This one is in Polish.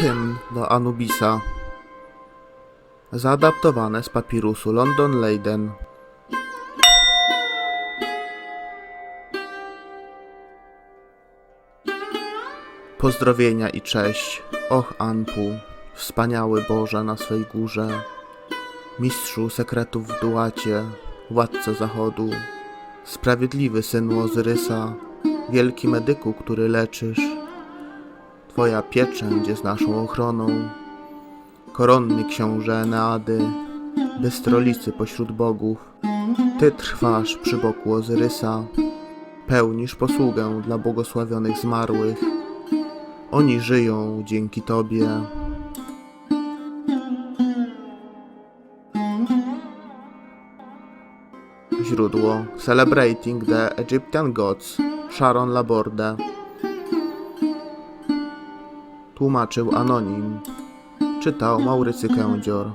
Hymn do Anubisa. Zaadaptowane z papirusu London Leiden. Pozdrowienia i cześć, och Anpu, wspaniały Boże na swej górze, mistrzu sekretów w duacie, władco zachodu, sprawiedliwy synu Ozyrysa, wielki medyku, który leczysz, Twoja pieczęć jest naszą ochroną, koronny książę Eneady, bystrolicy pośród bogów, Ty trwasz przy boku Ozyrysa, pełnisz posługę dla błogosławionych zmarłych, oni żyją dzięki Tobie. Źródło. Celebrating the Egyptian Gods. Sharon Laborde Tłumaczył Anonim. Czytał Maurycy Kędzior.